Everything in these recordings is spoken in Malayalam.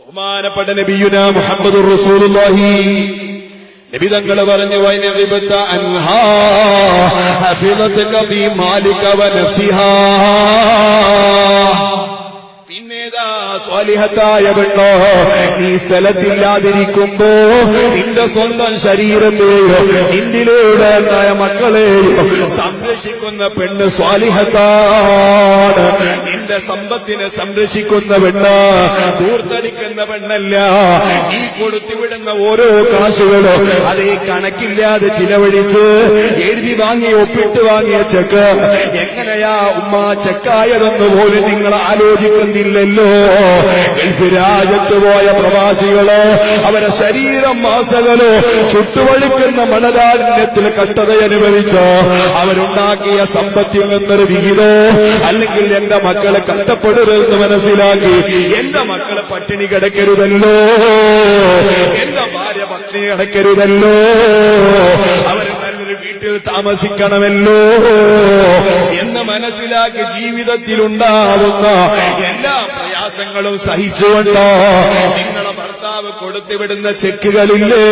ബഹുമാനപ്പെട്ട നബിയുന മുഹമ്മദ് റസൂലുള്ളാഹി. നബി തങ്ങൾ പറഞ്ഞു വൈനവിബത്ത അൻഹാ ഹഫിളത്തുക ഫീ മാലിക വ നഫ്സിഹാ. പിന്നേതാ സ്വാലിഹത്തായ പെണ്ണോ നീ സ്ഥലത്തില്ലാതിരിക്കുമ്പോ നിന്റെ സ്വന്തം ശരീരത്തെയോ നിന്നിലൂടെ ഉണ്ടായ മക്കളെയോ സംരക്ഷിക്കുന്ന പെണ്ണ് സ്വാലിഹത്താണ്. നിന്റെ സമ്പത്തിനെ സംരക്ഷിക്കുന്ന പെണ്ണ് ദൂർത്തടിക്കുന്ന പെണ്ണല്ല. ഈ കൊടുത്തുവിടുന്ന ഓരോ കാശുകളും അതേ കണക്കില്ലാതെ ചിലവഴിച്ച് എഴുതി വാങ്ങി ഒപ്പിട്ട് വാങ്ങിയ ചെക്ക്. എങ്ങനെയാ ഉമ്മ ചെക്കായതെന്ന് പോലും നിങ്ങൾ ആലോചിക്കുന്നില്ലല്ലോ. ഗൾഫ് രാജ്യത്ത് പോയ പ്രവാസികളോ അവരെ ശരീരം മാസകളോ ചുട്ടുവഴുക്കുന്ന മണലാരണ്യത്തിൽ കട്ടത അനുഭവിച്ചോ അവരുണ്ടാക്കിയ സമ്പത്തിൽ നിന്നൊരു വിഹിതോ അല്ലെങ്കിൽ എന്റെ മക്കളെ കഷ്ടപ്പെടരുതെന്ന് മനസ്സിലാക്കി എന്റെ മക്കളെ പട്ടിണി കിടക്കരുതല്ലോ എന്റെ ഭാര്യ പട്ടിണി കിടക്കരുതല്ലോ അവർ നല്ലൊരു വീട്ടിൽ താമസിക്കണമല്ലോ. എന്ന് മനസ്സിലാക്കി ജീവിതത്തിൽ ഉണ്ടാവുന്ന എല്ലാ പ്രയാസങ്ങളും സഹിച്ചുകൊണ്ട് നിങ്ങളെ ഭർത്താവ് കൊടുത്തുവിടുന്ന ചെക്കുകളില്ലേ?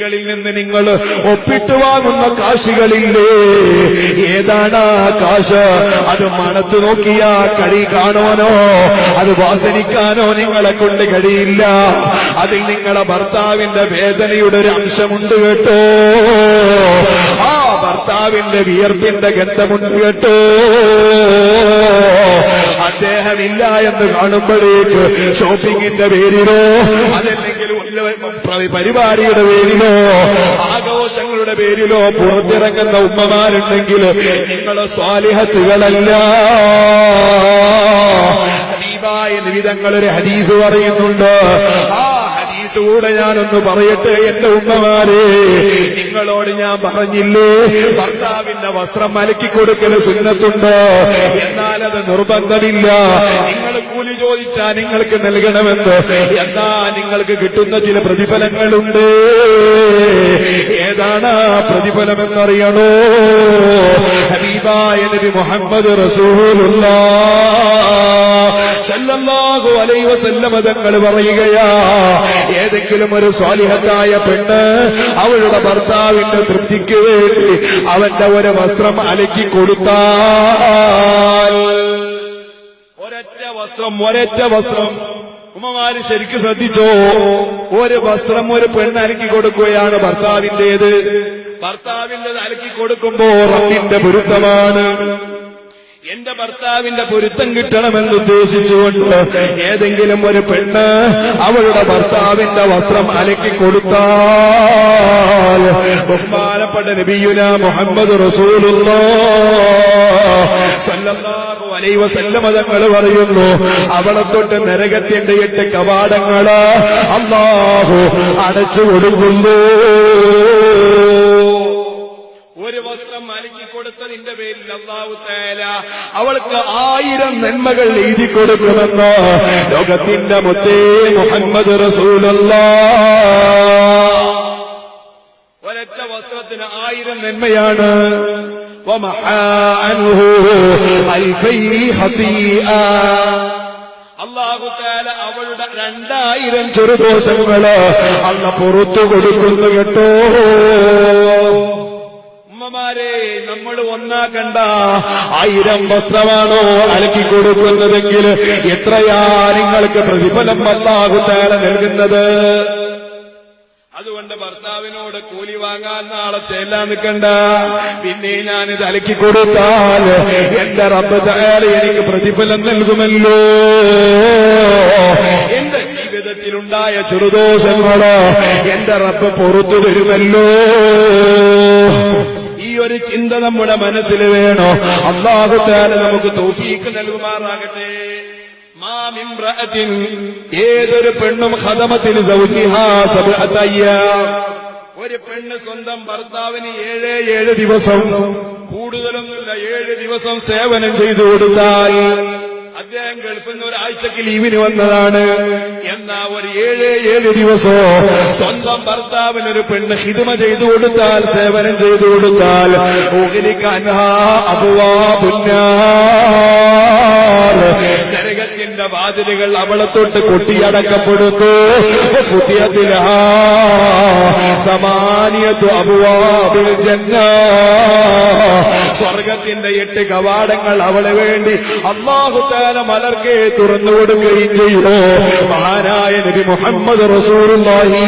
ഈ ചെക്കുകളിൽ നിന്ന് നിങ്ങൾ ഒപ്പിട്ട് വാങ്ങുന്ന കാശുകളില്ലേ? ഏതാണ് കാശ്? അത് മണത്ത് നോക്കിയാ കഴി കാണുവാനോ? അത് വാസനിക്കാനോ നിങ്ങളെ കൊണ്ട് കഴിയില്ല. അതിൽ നിങ്ങളെ ഭർത്താവിന്റെ വേദനയുടെ ഒരു അംശമുണ്ട് കേട്ടോ. ആ ഭർത്താവിന്റെ വിയർപ്പിന്റെ ഗന്ധമുണ്ട് കേട്ടോ. അദ്ദേഹമില്ല എന്ന് കാണുമ്പോഴേക്ക് ഷോപ്പിങ്ങിന്റെ പേരിലോ വല്ല പരിപാടിയുടെ പേരിലോ ആഘോഷങ്ങളുടെ പേരിലോ പുറത്തിറങ്ങുന്ന ഉമ്മമാരുണ്ടെങ്കിൽ നിങ്ങൾ സ്വാലിഹത്തുകളല്ല. ഹബീബായ നിവിധങ്ങൾ ഒരു ഹദീസ് പറയുന്നുണ്ട്. ആ കൂടെ ഞാനൊന്ന് പറയട്ടെ എന്റെ ഉമ്മമാരെ. നിങ്ങളോട് ഞാൻ പറഞ്ഞില്ലേ? ഭർത്താവിന്റെ വസ്ത്രം മലക്കി കൊടുക്കൽ സുന്നത്തുണ്ട്? എന്നാൽ അത് നിർബന്ധമില്ല. നിങ്ങൾ കൂലി ചോദിച്ചാൽ നിങ്ങൾക്ക് നൽകണമെന്ന്. എന്നാ നിങ്ങൾക്ക് കിട്ടുന്ന ചില പ്രതിഫലങ്ങളുണ്ട്. ഏതാണ് പ്രതിഫലമെന്നറിയണോ? നബി മുഹമ്മദ് വസല്ലമ തങ്ങൾ പറയുകയാ ഏതെങ്കിലും ഒരു സ്വാലിഹത്തായ പെണ്ണ് അവളുടെ ഭർത്താവിന്റെ തൃപ്തിക്ക് വേണ്ടി അവന്റെ ഒരു വസ്ത്രം അലക്കി കൊടുത്താൽ. ഒരൊറ്റ വസ്ത്രം ഒരൊറ്റ വസ്ത്രം. ഉമ്മമാര് ശരിക്കും ശ്രദ്ധിച്ചോ? ഒരു വസ്ത്രം ഒരു പെണ്ണ് അലക്കി കൊടുക്കുകയാണ് ഭർത്താവിന്റേത്. ഭർത്താവിന്റെ അലക്കി കൊടുക്കുമ്പോ റബ്ബിന്റെ പൊരുത്തമാണ്. എന്റെ ഭർത്താവിന്റെ പൊരുത്തം കിട്ടണമെന്ന് ഉദ്ദേശിച്ചുകൊണ്ട് ഏതെങ്കിലും ഒരു പെണ്ണ് അവളുടെ ഭർത്താവിന്റെ വസ്ത്രം അലക്കി കൊടുത്താൽ നബിയുന മുഹമ്മദ് റസൂലുള്ള തങ്ങൾ പറയുന്നു അവളെ തൊട്ട് നരകത്തിന്റെ എട്ട് കവാടങ്ങൾ അള്ളാഹു അടച്ചു കൊടുക്കുന്നു. സ്വർണം മാലിക്ക് കൊടുത്തതിന്റെ പേരിൽ അള്ളാഹു തേല അവൾക്ക് ആയിരം നന്മകൾ എഴുതി കൊടുക്കുമെന്ന് ലോകത്തിന്റെ മുത്തേ മുഹമ്മദ് റസൂലല്ല ഒരൊറ്റ വസ്ത്രത്തിന് ആയിരം നന്മയാണ്. അള്ളാഹുക്കാല അവളുടെ രണ്ടായിരം ചെറുദോഷങ്ങൾ അള്ള പുറത്തു കൊടുക്കുന്നു കേട്ടോ. നമ്മൾ ആയിരം വസ്ത്രമാണോ അലക്കി കൊടുക്കുന്നതെങ്കിൽ എത്രയാ നിങ്ങൾക്ക് പ്രതിഫലം അള്ളാഹു താല നൽകുന്നത്? അതുകൊണ്ട് ഭർത്താവിനോട് കൂലി വാങ്ങാൻ നാളെ ചെല്ലാൻ നിൽക്കണ്ട. പിന്നെ ഞാനിത് അലക്കി കൊടുത്താൽ എന്റെ റബ്ബ് തയ്യാറ് എനിക്ക് പ്രതിഫലം നൽകുമല്ലോ. എന്റെ ജീവിതത്തിലുണ്ടായ ചെറുദോഷങ്ങളോ എന്റെ റബ്ബ് പുറത്തു തരുമല്ലോ ഈ ഒരു ചിന്ത നമ്മുടെ മനസ്സിൽ വേണോ? അള്ളാഹു താല നമുക്ക് തോഫീക്ക് നൽകുമാറാകട്ടെ. ഏതൊരു പെണ്ണും ഹതമത്തിൽ ഒരു പെണ്ണ് സ്വന്തം ഭർത്താവിന് ഏഴ് ഏഴ് ദിവസം കൂടുതലൊന്നുമില്ല ഏഴ് ദിവസം സേവനം ചെയ്തു കൊടുത്താൽ അദ്ദേഹം ഗൾഫിൽ ഒരാഴ്ചക്ക് ലീവിന് വന്നതാണ്. എന്നാ ഒരു ഏഴ് ഏഴ് ദിവസോ സ്വന്തം ഭർത്താവിന് ഒരു പെണ്ണ് ഹിതമ ചെയ്തു കൊടുത്താൽ സേവനം ചെയ്തു കൊടുത്താൽ അബുവാ നരകത്തിന്റെ വാതിലുകൾ അവളെ തൊട്ട് കൊട്ടിയടക്കപ്പെടുന്നു പുതിയതില സമാനിയത്തു അബുവാബിൽ ജന്ന സ്വർഗത്തിന്റെ എട്ട് കവാടങ്ങൾ അവളെ വേണ്ടി അള്ളാഹുത്താല മലർക്കെ തുറന്നു കൊടുക്കുകയും ചെയ്യുമോ മഹാനായ നബി മുഹമ്മദ് റസൂലുള്ളാഹി.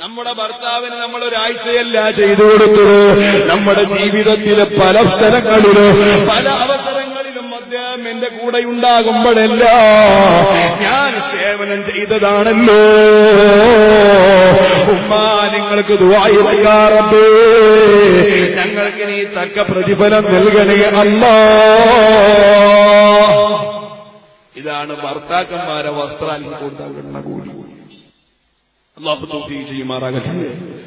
നമ്മുടെ ഭർത്താവിന് നമ്മൾ ഒരാഴ്ചയല്ല ചെയ്തു കൊടുത്തത്. നമ്മുടെ ജീവിതത്തിലെ പല സ്ഥലങ്ങളിലും പല അവസരങ്ങളിലും അദ്ദേഹം എന്റെ കൂടെ ഉണ്ടാകുമ്പോഴല്ല ഞാൻ സേവനം ചെയ്തതാണല്ലോ. ഉമ്മ നിങ്ങൾക്ക് ദുവായിറക്കാറേ ഞങ്ങൾക്ക് നീ തക്ക പ്രതിഫലം നൽകണേ അല്ല. ഇതാണ് ഭർത്താക്കന്മാരെ വസ്ത്രാലി കൊടുത്ത കൂടി. അള്ളാഹു ചെയ്യുമാറാകട്ടെ.